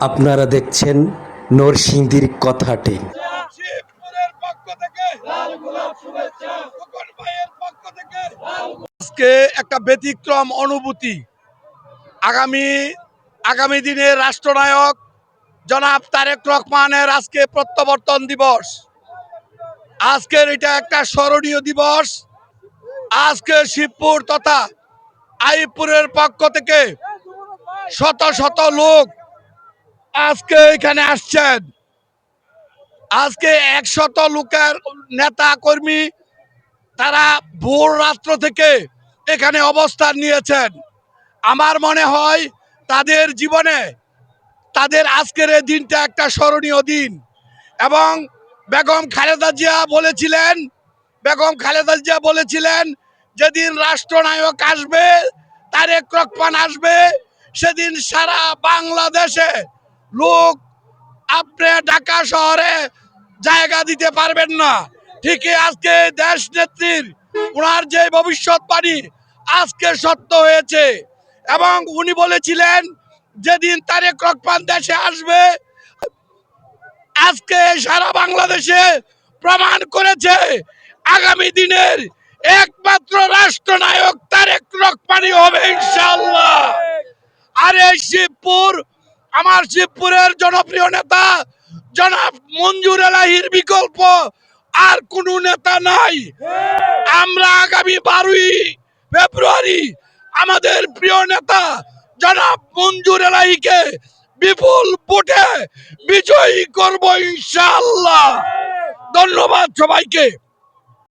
আপনারা দেখছেন নরসিংদীর কথাটি। আজকে একটা ব্যতিক্রম অনুভূতি। আগামী আগামী দিনে রাষ্ট্রনায়ক জনাব তারেক রহমানের আজকে প্রত্যাবর্তন দিবস। আজকের এটা একটা স্মরণীয় দিবস। আজকে শিবপুর তথা আইপুরের পক্ষ থেকে শত শত লোক আজকে এখানে আসছেন। আজকে একশত লোকের নেতা কর্মী, তারা ভোর রাত্র থেকে এখানে অবস্থান নিয়েছেন। আমার মনে হয় তাদের জীবনে, তাদের আজকের এই দিনটা একটা স্মরণীয় দিন। এবং বেগম খালেদা জিয়া বলেছিলেন, বেগম খালেদা জিয়া বলেছিলেন, যেদিন রাষ্ট্রনায়ক আসবে, তারেক রহমান আসবে, সেদিন সারা বাংলাদেশে লোক আপনি ঢাকা শহরে জায়গা দিতে পারবেন না। ঠিকই আজকে দেশ নেত্রীর, ওনার যে ভবিষ্যৎবাণী আজকে সত্য হয়েছে। এবং উনি বলেছিলেন, যেদিন তারেক রহমান দেশে আসবে, আজকে সারা বাংলাদেশে প্রমাণ করেছে, আগামী দিনের একমাত্র রাষ্ট্রনায়ক তারেক রহমানই হবে ইনশাআল্লাহ। আর এই শিবপুর আমার শিবপুরের জনপ্রিয় নেতা, জনাব মঞ্জুর এলাহির বিকল্প। আর কোন নেতা নাই। আমরা আগামী বারোই ফেব্রুয়ারি আমাদের প্রিয় নেতা, জনাব মঞ্জুর এলাহিকে বিপুল ভোটে বিজয়ী করব ইনশাআল্লাহ। ধন্যবাদ সবাইকে।